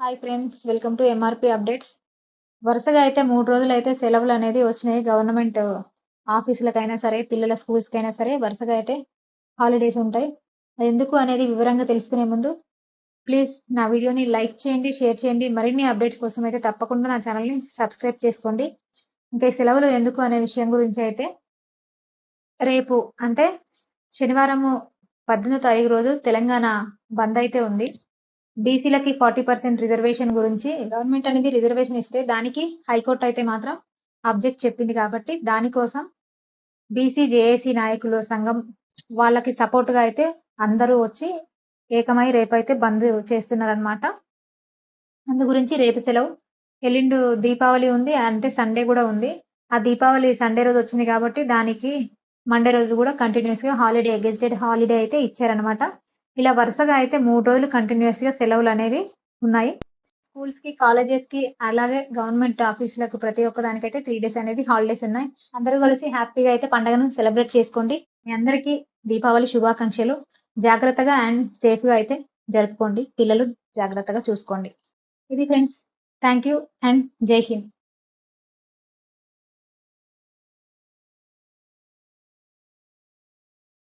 Hi friends welcome to MRP updates వరుసగా అయితే మూడు రోజులు అయితే సెలవులు అనేది వచ్చినాయి. గవర్నమెంట్ ఆఫీసులకైనా uh, సరే పిల్లల స్కూల్స్కైనా సరే వరుసగా అయితే హాలిడేస్ ఉంటాయి. అది ఎందుకు అనేది వివరంగా తెలుసుకునే ముందు ప్లీజ్ నా వీడియోని లైక్ చేయండి షేర్ చేయండి. మరిన్ని అప్డేట్స్ కోసం అయితే తప్పకుండా నా ఛానల్ని సబ్స్క్రైబ్ చేసుకోండి. ఇంకా ఈ సెలవులు ఎందుకు అనే విషయం గురించి అయితే రేపు అంటే శనివారము పద్దెనిమిదో తారీఖు రోజు తెలంగాణ బంద్ అయితే ఉంది. బీసీలకి ఫార్టీ పర్సెంట్ రిజర్వేషన్ గురించి గవర్నమెంట్ అనేది రిజర్వేషన్ ఇస్తే దానికి హైకోర్టు అయితే మాత్రం అబ్జెక్ట్ చెప్పింది కాబట్టి దానికోసం బీసీ జేఏసీ నాయకులు సంఘం వాళ్ళకి సపోర్ట్గా అయితే అందరూ వచ్చి ఏకమై రేపైతే బంద్ చేస్తున్నారనమాట అందు గురించి రేపు సెలవు. ఎల్లుండు దీపావళి ఉంది అంటే సండే కూడా ఉంది. ఆ దీపావళి సండే రోజు వచ్చింది కాబట్టి దానికి మండే రోజు కూడా కంటిన్యూస్గా హాలిడే గెజిటెడ్ హాలిడే అయితే ఇచ్చారనమాట ఇలా వరుసగా అయితే మూడు రోజులు కంటిన్యూస్గా సెలవులు అనేవి ఉన్నాయి. స్కూల్స్కి కాలేజెస్కి అలాగే గవర్నమెంట్ ఆఫీసులకు ప్రతి ఒక్క దానికైతే త్రీ డేస్ అనేది హాలిడేస్ ఉన్నాయి. అందరూ కలిసి హ్యాపీగా అయితే పండుగను సెలబ్రేట్ చేసుకోండి. మీ అందరికీ దీపావళి శుభాకాంక్షలు. జాగ్రత్తగా అండ్ సేఫ్గా అయితే జరుపుకోండి. పిల్లలు జాగ్రత్తగా చూసుకోండి. ఇది ఫ్రెండ్స్ థ్యాంక్ యూ అండ్ జై హింద్.